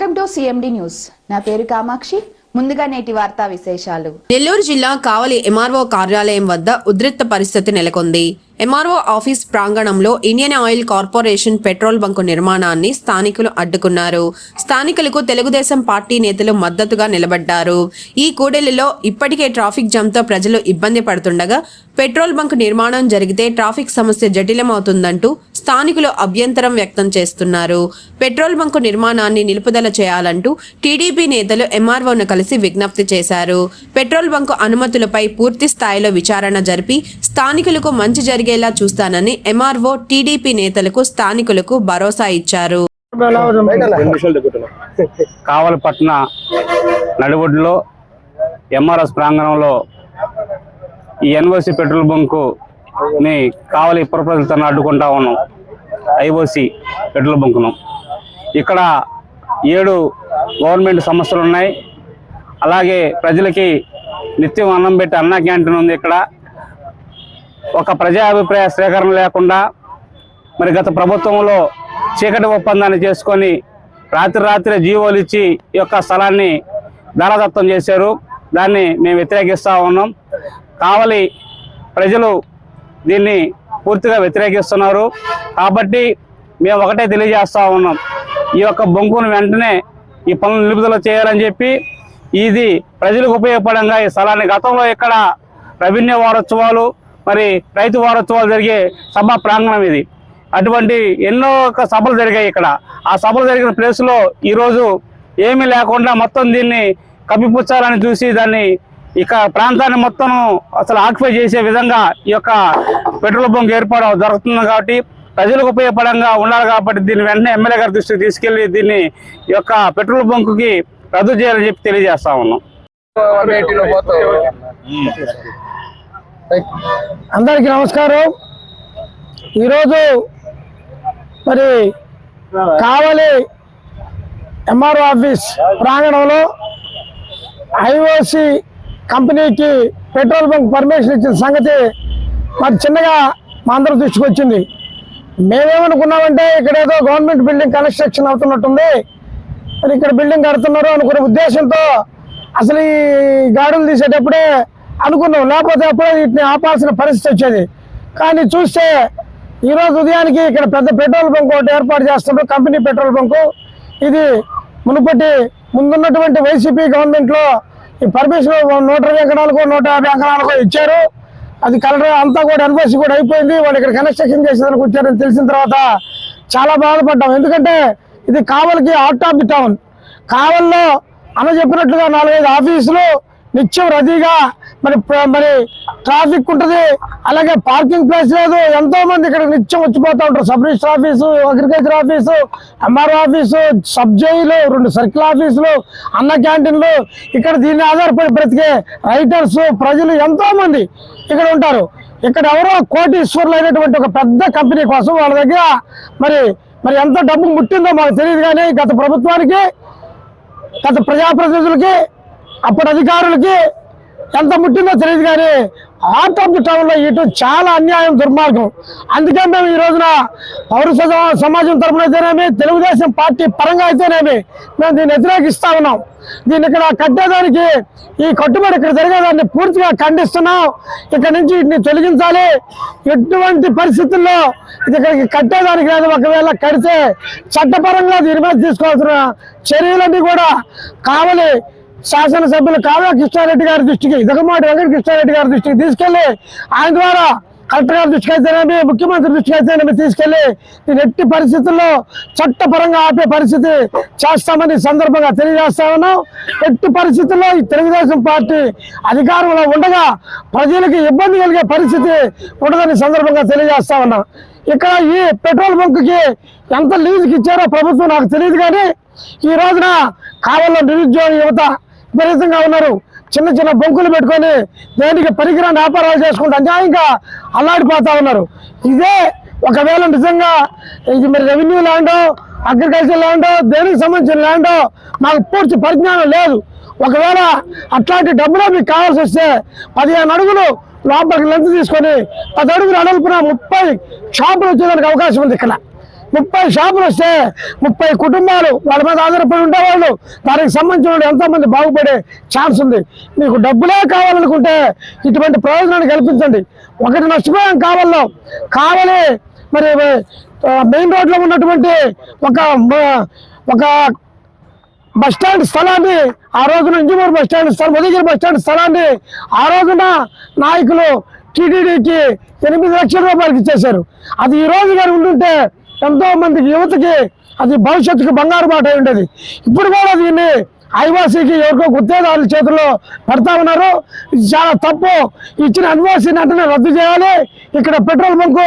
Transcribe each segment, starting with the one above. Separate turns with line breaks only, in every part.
Welcome to CMD news నా పేరు కామాక్షి. ముందుగా నేటి వార్తా విశేషాలు.
నెల్లూరు జిల్లా కావలి ఎంఆర్ఓ కార్యాలయం వద్ద ఉద్రిక్త పరిస్థితి నెలకొంది. ఎంఆర్ఓ ఆఫీస్ ప్రాంగణంలో Indian Oil Corporation petrol bunk నిర్మాణాన్ని స్థానికులు అడ్డుకున్నారు. స్థానికులకు తెలుగుదేశం పార్టీ నేతలు మద్దతుగా నిలబడ్డారు. ఈ కూడలిలో ఇప్పటికే ట్రాఫిక్ జామ్తో ప్రజలు ఇబ్బంది పడుతుండగా పెట్రోల్ బంక్ నిర్మాణం జరిగితే ట్రాఫిక్ సమస్య జటిలమవుతుందంటూ స్థానికులు అభ్యంతరం వ్యక్తం చేస్తున్నారు. పెట్రోల్ బంకు నిర్మాణాన్ని నిలుపుదల చేయాలంటూ టీడీపీ నేతలు ఎంఆర్ఓను కలిసి విజ్ఞప్తి చేశారు. పెట్రోల్ బంకు అనుమతులపై పూర్తి స్థాయిలో విచారణ జరిపి స్థానికులకు మంచి జరిగేలా చూస్తానని ఎంఆర్ఓ టీడీపీ నేతలకు స్థానికులకు భరోసా ఇచ్చారు.
కావలపట్న నడిబొడ్డులో ఎంఆర్ఎస్ ప్రాంగణంలో ఈ ఎన్ఓసి పెట్రోల్ బంకు ని కావలి పురప్రజలతో అడ్డుకుంటా ఉన్నాం. ఐఓసి పెట్రోల్ బంకును. ఇక్కడ ఏడు గవర్నమెంట్ సంస్థలు ఉన్నాయి. అలాగే ప్రజలకి నిత్యం అన్నం పెట్టి అన్న క్యాంటీన్ ఉంది ఇక్కడ. ఒక ప్రజా అభిప్రాయ సేకరణ లేకుండా మరి గత ప్రభుత్వంలో చీకటి ఒప్పందాన్ని చేసుకొని రాత్రి రాత్రి జీవోలు ఇచ్చి ఈ యొక్క స్థలాన్ని దారాదత్తం చేశారు. దాన్ని మేము వ్యతిరేకిస్తూ ఉన్నాం. కావలి ప్రజలు దీన్ని పూర్తిగా వ్యతిరేకిస్తున్నారు. కాబట్టి మేము ఒకటే తెలియజేస్తా ఉన్నాం. ఈ యొక్క బొంకును వెంటనే ఈ పనులు నిలుపుదల చేయాలని చెప్పి ఇది ప్రజలకు ఉపయోగపడంగా ఈ స్థలాన్ని గతంలో ఇక్కడ రెవెన్యూ వారోత్సవాలు మరి రైతు వారోత్సవాలు జరిగే సభ ప్రాంగణం ఇది. అటువంటి ఎన్నో ఒక సభలు జరిగాయి ఇక్కడ. ఆ సభలు జరిగిన ప్లేస్లో ఈరోజు ఏమీ లేకుండా మొత్తం దీన్ని కప్పిపుచ్చాలని చూసి దాన్ని ఇక ప్రాంతాన్ని మొత్తం అసలు ఆక్యుపై చేసే విధంగా ఈ యొక్క పెట్రోల్ బంక్ ఏర్పాటు జరుగుతుంది కాబట్టి ప్రజలకు ఉపయోగపడంగా ఉండాలి కాబట్టి దీన్ని వెంటనే ఎమ్మెల్యే గారి దృష్టికి తీసుకెళ్ళి దీన్ని ఈ యొక్క పెట్రోల్ బంకుకి రద్దు చేయాలని చెప్పి తెలియజేస్తా ఉన్నాం.
అందరికీ నమస్కారం. ఈరోజు మరి కావలి ఎంఆర్ఓ ఆఫీస్ ప్రాంగణంలో ఐఓసి కంపెనీకి పెట్రోల్ బంక్ పర్మిషన్ ఇచ్చిన సంగతి మరి చిన్నగా మా అందరి దృష్టికి వచ్చింది. మేమేమనుకున్నామంటే ఇక్కడ ఏదో గవర్నమెంట్ బిల్డింగ్ కన్స్ట్రక్షన్ అవుతున్నట్టుంది. మరి ఇక్కడ బిల్డింగ్ కడుతున్నారు అనుకునే ఉద్దేశంతో అసలు ఈ గాడులు తీసేటప్పుడే అనుకున్నాం. లేకపోతే అప్పుడే వీటిని ఆపాల్సిన పరిస్థితి వచ్చేది. కానీ చూస్తే ఈరోజు ఉదయానికి ఇక్కడ పెద్ద పెట్రోల్ బంక్ ఒకటి ఏర్పాటు చేస్తున్నారు. Company petrol bunk. ఇది మునుపటి ముందున్నటువంటి వైసీపీ గవర్నమెంట్లో ఈ పర్మిషన్ నూట ఇరవై ఎకరాలకు నూట యాభై ఎకరాలకు ఇచ్చారు. అది కలెక్టర్ అంతా కూడా ఎన్ఓసి కూడా అయిపోయింది. వాళ్ళు ఇక్కడ కన్స్ట్రక్షన్ చేసేదానికి వచ్చారని తెలిసిన తర్వాత చాలా బాధపడ్డాం. ఎందుకంటే ఇది కావలికి అవుట్ ఆఫ్ ది టౌన్ కావల్లో అన్న చెప్పినట్లుగా నాలుగైదు ఆఫీసులు నిత్యం రద్దీగా మరి మరి ట్రాఫిక్ ఉంటుంది అలాగే పార్కింగ్ ప్లేస్ లేదు ఎంతో మంది ఇక్కడ నిత్యం వచ్చిపోతూ ఉంటారు. Sub register office agriculture office MRO office sub jail రెండు సర్కిల్ ఆఫీసులు అన్న క్యాంటీన్లు ఇక్కడ దీన్ని ఆధారపడి బ్రతికే రైటర్స్ ప్రజలు ఎంతో మంది ఇక్కడ ఉంటారు. ఇక్కడ ఎవరో కోటీశ్వర్లు అయినటువంటి ఒక పెద్ద కంపెనీ కోసం వాళ్ళ దగ్గర మరి మరి ఎంత డబ్బు ముట్టిందో మాకు తెలియదు కానీ గత ప్రభుత్వానికి గత ప్రజాప్రతినిధులకి అప్పటి అధికారులకి ఎంత ముట్టిందో తెలియదు కానీ హార్ట్ ఆఫ్ ది ఇటు చాలా అన్యాయం దుర్మార్గం. అందుకే మేము ఈ రోజున పౌర సమాజం తరఫున అయితేనేమి తెలుగుదేశం పార్టీ పరంగా అయితేనేమి మేము దీన్ని వ్యతిరేకిస్తా ఉన్నాం. దీన్ని ఇక్కడ కట్టేదానికి ఈ కట్టుబడి ఇక్కడ జరిగేదాన్ని పూర్తిగా ఖండిస్తున్నాం. ఇక్కడ నుంచి వీటిని తొలగించాలి. ఎటువంటి పరిస్థితుల్లో ఇది ఇక్కడికి కట్టేదానికి లేదు ఒకవేళ కడితే చట్టపరంగా దీని మీద తీసుకోవాల్సిన చర్యలన్నీ కూడా కావాలి. శాసనసభ్యులు కావ్య కృష్ణారెడ్డి గారి దృష్టికి జగన్మోహన్ వెంకట కృష్ణారెడ్డి గారి దృష్టికి తీసుకెళ్ళి ఆయన ద్వారా కలెక్టర్ గారి దృష్టికి అయితేనేమి ముఖ్యమంత్రి దృష్టికి అయితేనేమి తీసుకెళ్ళి నేను ఎట్టి పరిస్థితుల్లో చట్టపరంగా ఆపే పరిస్థితి చేస్తామని సందర్భంగా తెలియజేస్తా ఉన్నాం. ఎట్టి పరిస్థితుల్లో ఈ తెలుగుదేశం పార్టీ అధికారంలో ఉండగా ప్రజలకు ఇబ్బంది కలిగే పరిస్థితి ఉండదని సందర్భంగా తెలియజేస్తా ఉన్నాం. ఇక్కడ ఈ పెట్రోల్ బంక్కి ఎంత లీజుకి ఇచ్చారో ప్రభుత్వం నాకు తెలియదు కానీ ఈ రోజున కావాల నిరుద్యోగ యువత విపరీతంగా ఉన్నారు. చిన్న చిన్న బొంకులు పెట్టుకొని దేనికి పరికరాన్ని వ్యాపారాలు చేసుకుంటూ అన్యాయంగా అల్లాడిపోతా ఉన్నారు. ఇదే ఒకవేళ నిజంగా ఇది మరి రెవెన్యూ ల్యాండో అగ్రికల్చర్ ల్యాండో దేనికి సంబంధించిన ల్యాండో మాకు పూర్తి పరిజ్ఞానం లేదు. ఒకవేళ అట్లాంటి డబ్బులో మీకు కావాల్సి వస్తే పదిహేను అడుగులు లోపలికి లెంత్ తీసుకొని పది అడుగులు అడుగుపున ముప్పై షాపులు వచ్చేదానికి అవకాశం ఉంది ఇక్కడ. ముప్పై షాపులు వస్తే ముప్పై కుటుంబాలు వాళ్ళ మీద ఆధారపడి ఉండేవాళ్ళు. దానికి సంబంధించిన వాళ్ళు ఎంతో మంది బాగుపడే ఛాన్స్ ఉంది. మీకు డబ్బులే కావాలనుకుంటే ఇటువంటి ప్రయోజనాన్ని కల్పించండి. ఒకటి నష్టపోయాం కావాలో కావాలి మరి మెయిన్ రోడ్లో ఉన్నటువంటి ఒక ఒక బస్ స్టాండ్ స్థలాన్ని ఆ రోజున ఇంజమూరు బస్ స్టాండ్ స్థలం ఉదయగిరి బస్ స్టాండ్ స్థలాన్ని ఆ రోజున నాయకులు టీటీడీకి ఎనిమిది లక్షల రూపాయలకి ఇచ్చేశారు. అది ఈ రోజు కానీ ఉండుంటే ఎంతో మందికి యువతకి అది భవిష్యత్తుకు బంగారు బాట ఉండేది. ఇప్పుడు కూడా దీన్ని ఐవాసీకి ఎవరికో గుత్తేదారుల చేతుల్లో పెడతా ఉన్నారు. ఇది చాలా తప్పు. ఇచ్చిన అన్వాసీని వెంటనే రద్దు చేయాలి. ఇక్కడ పెట్రోల్ బంకు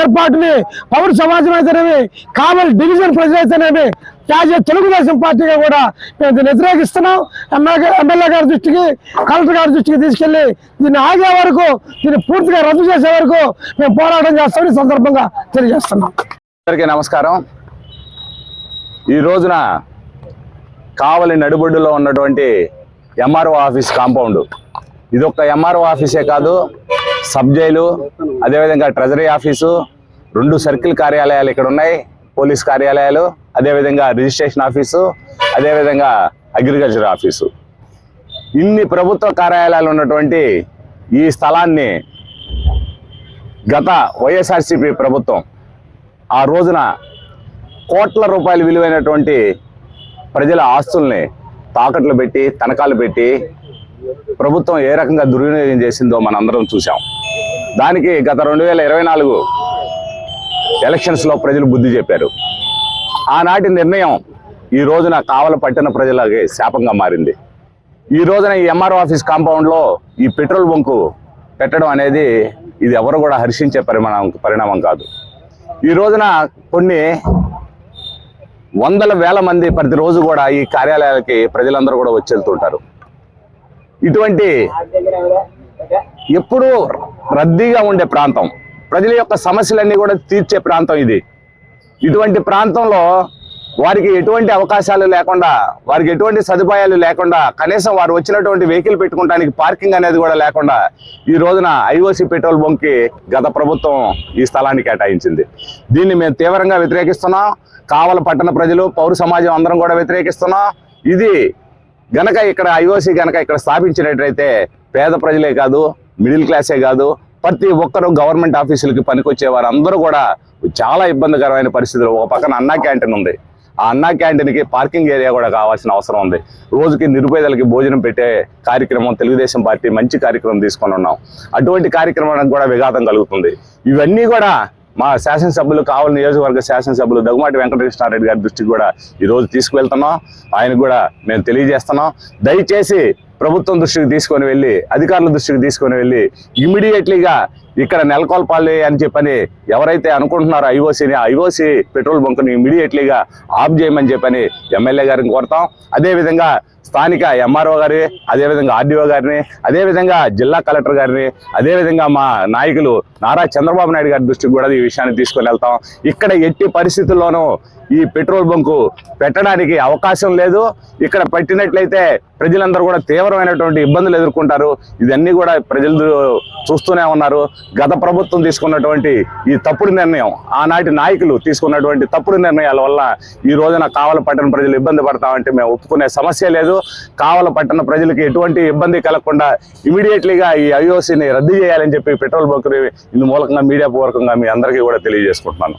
ఏర్పాటుని పౌర సమాజం అయితేనేమి కావలి డివిజన్ ప్రజలైతేనేమి యాజ్ ఏ తెలుగుదేశం పార్టీగా కూడా మేము దీన్ని వ్యతిరేకిస్తున్నాం. ఎమ్మెల్యే ఎమ్మెల్యే గారి దృష్టికి కలెక్టర్ గారి దృష్టికి తీసుకెళ్ళి దీన్ని ఆగే వరకు దీన్ని పూర్తిగా రద్దు చేసే వరకు మేము పోరాటం చేస్తామని సందర్భంగా తెలియజేస్తున్నాం.
అందరికీ నమస్కారం. ఈ రోజున కావలి నడిబొడ్డులో ఉన్నటువంటి ఎంఆర్ఓ ఆఫీస్ కాంపౌండ్. ఇది ఒక ఎంఆర్ఓ ఆఫీసే కాదు సబ్ జైలు అదేవిధంగా ట్రెజరీ ఆఫీసు రెండు సర్కిల్ కార్యాలయాలు ఇక్కడ ఉన్నాయి పోలీస్ కార్యాలయాలు అదేవిధంగా రిజిస్ట్రేషన్ ఆఫీసు అదేవిధంగా అగ్రికల్చర్ ఆఫీసు. ఇన్ని ప్రభుత్వ కార్యాలయాలు ఉన్నటువంటి ఈ స్థలాన్ని గత వైఎస్ఆర్సీపీ ప్రభుత్వం ఆ రోజున కోట్ల రూపాయలు విలువైనటువంటి ప్రజల ఆస్తుల్ని తాకట్లు పెట్టి తనఖాలు పెట్టి ప్రభుత్వం ఏ రకంగా దుర్వినియోగం చేసిందో మనందరం చూసాం దానికి గత రెండు వేల ఇరవై నాలుగు ఎలక్షన్స్లో ప్రజలు బుద్ధి చెప్పారు. ఆనాటి నిర్ణయం ఈ రోజున కావల పట్టిన ప్రజలకి శాపంగా మారింది. ఈ రోజున ఈ ఎంఆర్ఓ ఆఫీస్ కాంపౌండ్లో ఈ పెట్రోల్ బంకు పెట్టడం అనేది ఇది ఎవరు కూడా హర్షించే పరిమాణం పరిణామం కాదు. ఈ రోజున కొన్ని వందల వేల మంది ప్రతిరోజు కూడా ఈ కార్యాలయాలకి ప్రజలందరూ కూడా వచ్చి వెళ్తుంటారు. ఇటువంటి ఎప్పుడూ రద్దీగా ఉండే ప్రాంతం ప్రజల యొక్క సమస్యలన్నీ కూడా తీర్చే ప్రాంతం ఇది. ఇటువంటి ప్రాంతంలో వారికి ఎటువంటి అవకాశాలు లేకుండా వారికి ఎటువంటి సదుపాయాలు లేకుండా కనీసం వారు వచ్చినటువంటి వెహికల్ పెట్టుకోవడానికి పార్కింగ్ అనేది కూడా లేకుండా ఈ రోజున ఐఓసి పెట్రోల్ బంక్కి గత ప్రభుత్వం ఈ స్థలాన్ని కేటాయించింది. దీన్ని మేము తీవ్రంగా వ్యతిరేకిస్తున్నాం. కావల పట్టణ ప్రజలు పౌర సమాజం అందరం కూడా వ్యతిరేకిస్తున్నాం. ఇది గనక ఇక్కడ ఐఓసి గనక ఇక్కడ స్థాపించినట్లయితే పేద ప్రజలే కాదు మిడిల్ క్లాసే కాదు ప్రతి ఒక్కరూ గవర్నమెంట్ ఆఫీసులకి పనికొచ్చే వారు అందరూ కూడా చాలా ఇబ్బందికరమైన పరిస్థితులు. ఒక పక్కన అన్నా క్యాంటీన్ ఉంది. ఆ అన్నా క్యాంటీన్కి పార్కింగ్ ఏరియా కూడా కావాల్సిన అవసరం ఉంది. రోజుకి నిరుపేదలకి భోజనం పెట్టే కార్యక్రమం తెలుగుదేశం పార్టీ మంచి కార్యక్రమం తీసుకొని ఉన్నాం. అటువంటి కార్యక్రమానికి కూడా విఘాతం కలుగుతుంది. ఇవన్నీ కూడా మా శాసనసభ్యులు కావాలి నియోజకవర్గ శాసనసభ్యులు దగ్గుమాటి వెంకటకృష్ణారెడ్డి గారి దృష్టికి కూడా ఈ రోజు తీసుకువెళ్తున్నాం. ఆయనకు కూడా మేము తెలియజేస్తున్నాం. దయచేసి ప్రభుత్వం దృష్టికి తీసుకొని వెళ్ళి అధికారుల దృష్టికి తీసుకొని వెళ్ళి ఇమీడియట్లీగా ఇక్కడ నెలకొల్పాలి అని చెప్పని ఎవరైతే అనుకుంటున్నారో ఐఓసీని ఐఓసీ పెట్రోల్ బంక్ని ఇమీడియట్లీగా ఆఫ్ చేయమని చెప్పని ఎమ్మెల్యే గారిని కోరుతాం. అదేవిధంగా స్థానిక ఎంఆర్ఓ గారి అదేవిధంగా ఆర్డీఓ గారిని అదేవిధంగా జిల్లా కలెక్టర్ గారిని అదేవిధంగా మా నాయకులు నారా చంద్రబాబు నాయుడు గారి దృష్టికి కూడా ఈ విషయాన్ని తీసుకొని వెళ్తాం. ఇక్కడ ఎట్టి పరిస్థితుల్లోనూ ఈ పెట్రోల్ బంకు పెట్టడానికి అవకాశం లేదు. ఇక్కడ పెట్టినట్లయితే ప్రజలందరూ కూడా తీవ్రమైనటువంటి ఇబ్బందులు ఎదుర్కొంటారు. ఇవన్నీ కూడా ప్రజలు చూస్తూనే ఉన్నారు. గత ప్రభుత్వం తీసుకున్నటువంటి ఈ తప్పుడు నిర్ణయం ఆనాటి నాయకులు తీసుకున్నటువంటి తప్పుడు నిర్ణయాల వల్ల ఈ రోజున కావల పట్టణ ప్రజలు ఇబ్బంది పడతామంటే మేము ఒప్పుకునే సమస్య లేదు. కావల పట్టణ ప్రజలకి ఎటువంటి ఇబ్బంది కలగకుండా ఇమీడియట్లీగా ఈ ఐఓసీని రద్దు చేయాలని చెప్పి పెట్రోల్ బంకుని ఇందు మూలకంగా మీడియా పూర్వకంగా మీ అందరికీ కూడా తెలియజేసుకుంటున్నాను.